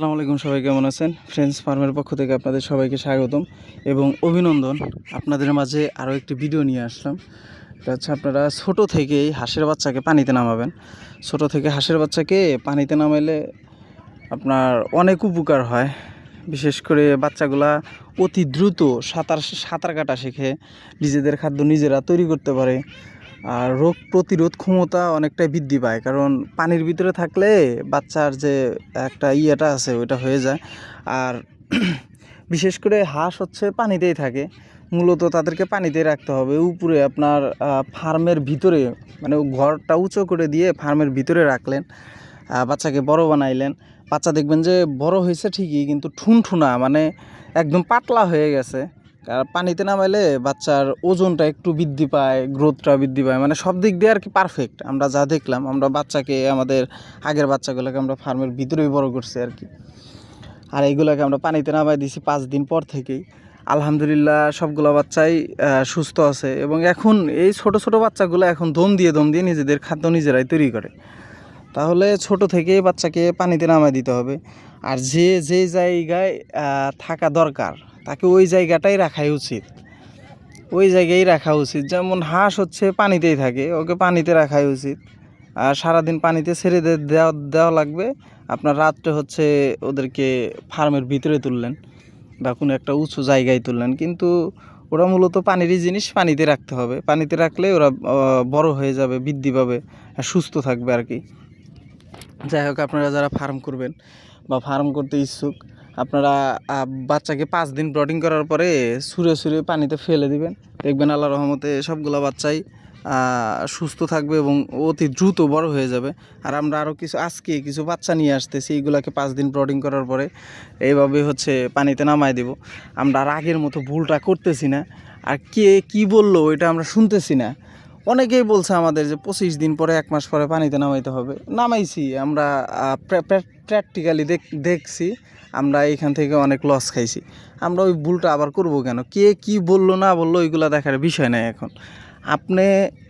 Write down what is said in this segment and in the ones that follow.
আসসালামু আলাইকুম, সবাই কেমন আছেন? ফ্রেন্ডস ফার্মের পক্ষ থেকে আপনাদের সবাইকে স্বাগতম এবং অভিনন্দন। আপনাদের মাঝে আরও একটি ভিডিও নিয়ে আসলাম। এটা হচ্ছে আপনারা ছোটো থেকেই হাঁসের বাচ্চাকে পানিতে নামাবেন। ছোট থেকে হাঁসের বাচ্চাকে পানিতে নামাইলে আপনার অনেক উপকার হয়। বিশেষ করে বাচ্চাগুলা অতি দ্রুত সাঁতার সাঁতার কাটা শিখে নিজেদের খাদ্য নিজেরা তৈরি করতে পারে। আর রোগ প্রতিরোধ ক্ষমতা অনেকটাই বৃদ্ধি পায়, কারণ পানির ভিতরে থাকলে বাচ্চার যে একটা ইয়েটা আছে ওইটা হয়ে যায়। আর বিশেষ করে হাঁস হচ্ছে পানিতেই থাকে, মূলত তাদেরকে পানিতেই রাখতে হবে। উপরে আপনার ফার্মের ভিতরে মানে ঘরটা উঁচু করে দিয়ে ফার্মের ভিতরে রাখলেন বাচ্চাকে বড় বানাইলেন। বাচ্চা দেখবেন যে বড় হয়েছে ঠিকই, কিন্তু ঠুনঠুনা মানে একদম পাতলা হয়ে গেছে। আর পানিতে নামাইলে বাচ্চার ওজনটা একটু বৃদ্ধি পায় গ্রোথটা বৃদ্ধি পায়। মানে সব দিক দিয়ে আর কি পারফেক্ট আমরা যা দেখলাম, আমরা বাচ্চাকে, আমাদের আগের বাচ্চাগুলোকে আমরা ফার্মের ভিতরেই বড় করছি আর কি। আর এইগুলোকে আমরা পানিতে নামাই দিছি পাঁচ দিন পর থেকেই। আলহামদুলিল্লাহ সবগুলো বাচ্চাই সুস্থ আছে এবং এখন এই ছোট ছোট বাচ্চাগুলো এখন দম দিয়ে দম দিয়ে নিজেদের খাদ্য নিজেরাই তৈরি করে। তাহলে ছোট থেকেই বাচ্চাকে পানিতে নামাই দিতে হবে। আর যে যে জায়গায় থাকা দরকার তাকে ওই জায়গাটাই রাখাই উচিত। ওই জায়গায় রাখা উচিত। যেমন হাঁস হচ্ছে পানিতেই থাকে, ওকে পানিতে রাখাই উচিত। আর সারাদিন পানিতে ছেড়ে দেওয়া দেওয়া লাগবে। আপনার রাত্রে হচ্ছে ওদেরকে ফার্মের ভিতরে তুললেন বা কোনো একটা উঁচু জায়গায় তুললেন। কিন্তু ওরা মূলত পানিরই জিনিস পানিতে রাখতে হবে। পানিতে রাখলে ওরা বড় হয়ে যাবে, বৃদ্ধি পাবে সুস্থ থাকবে আর কি। যাই হোক, আপনারা যারা ফার্ম করবেন বা ফার্ম করতে ইচ্ছুক আপনারা বাচ্চাকে পাঁচ দিন ব্রডিং করার পরে সুরে সুরে পানিতে ফেলে দিবেন। দেখবেন আল্লাহ রহমতে সবগুলো বাচ্চাই সুস্থ থাকবে এবং অতি দ্রুত বড় হয়ে যাবে। আর আমরা আরও কিছু, আজকে কিছু বাচ্চা নিয়ে আসতেছি এইগুলাকে পাঁচ দিন ব্রডিং করার পরে এইভাবে হচ্ছে পানিতে নামায় দেব। আমরা আর আগের মতো ভুলটা করতেছি না। আর কে কি বলল এটা আমরা শুনতেছি না। অনেকেই বলছে আমাদের যে পঁচিশ দিন পরে এক মাস পরে পানিতে নামাইতে হবে। নামাইছি, আমরা প্র্যাকটিক্যালি দেখ, দেখছি, আমরা এখান থেকে অনেক লস খাইছি। আমরা ওই ভুলটা আবার করব কেন? কে কি বলল না বলল, ওইগুলো দেখার বিষয় নেই এখন। আপনি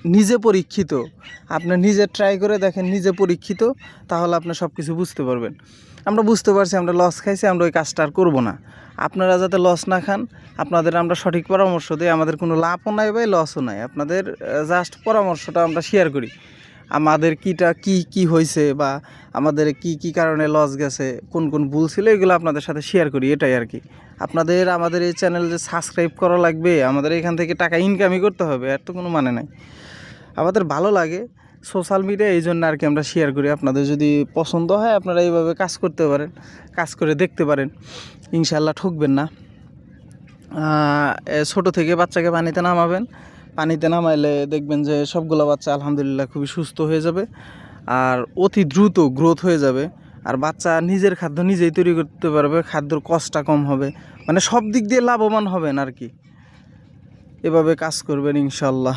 নিজে পরীক্ষিত, আপনি নিজে ট্রাই করে দেখেন নিজে পরীক্ষিত, তাহলে আপনি সব কিছু বুঝতে পারবেন। আমরা বুঝতে পারছি, আমরা লস খাইছি, আমরা ওই কাজটা আর করব না। আপনারা যাতে লস না খান, আপনাদের আমরা সঠিক পরামর্শ দিই, আমাদের কোনো লাভও নাই বা লসও নাই। আপনাদের জাস্ট পরামর্শটা আমরা শেয়ার করি। আমাদের কিটা কি কি হয়েছে বা আমাদের কি কি কারণে লস গেছে, কোন কোন ভুল ছিল, এগুলো আপনাদের সাথে শেয়ার করি, এটাই আর কি। আপনাদের, আমাদের এই চ্যানেল যে সাবস্ক্রাইব করা লাগবে, আমাদের এখান থেকে টাকা ইনকামই করতে হবে আর তো কোনো মানে নাই। আমাদের ভালো লাগে সোশ্যাল মিডিয়া এই জন্য আর কি আমরা শেয়ার করি। আপনাদের যদি পছন্দ হয়, আপনারা এইভাবে কাজ করতে পারেন, কাজ করে দেখতে পারেন। ইনশাল্লাহ ঠকবেন না। ছোট থেকে বাচ্চাকে পানিতে নামাবেন পানিতে নামাইলে দেখবেন যে সবগুলো বাচ্চা আলহামদুলিল্লাহ খুবই সুস্থ হয়ে যাবে আর অতি দ্রুত গ্রোথ হয়ে যাবে। আর বাচ্চা নিজের খাদ্য নিজেই তৈরি করতে পারবে, খাদ্যর কষ্টটা কম হবে। মানে সব দিক দিয়ে লাভবান হবেন আর কি। এভাবে কাজ করবেন ইনশাল্লাহ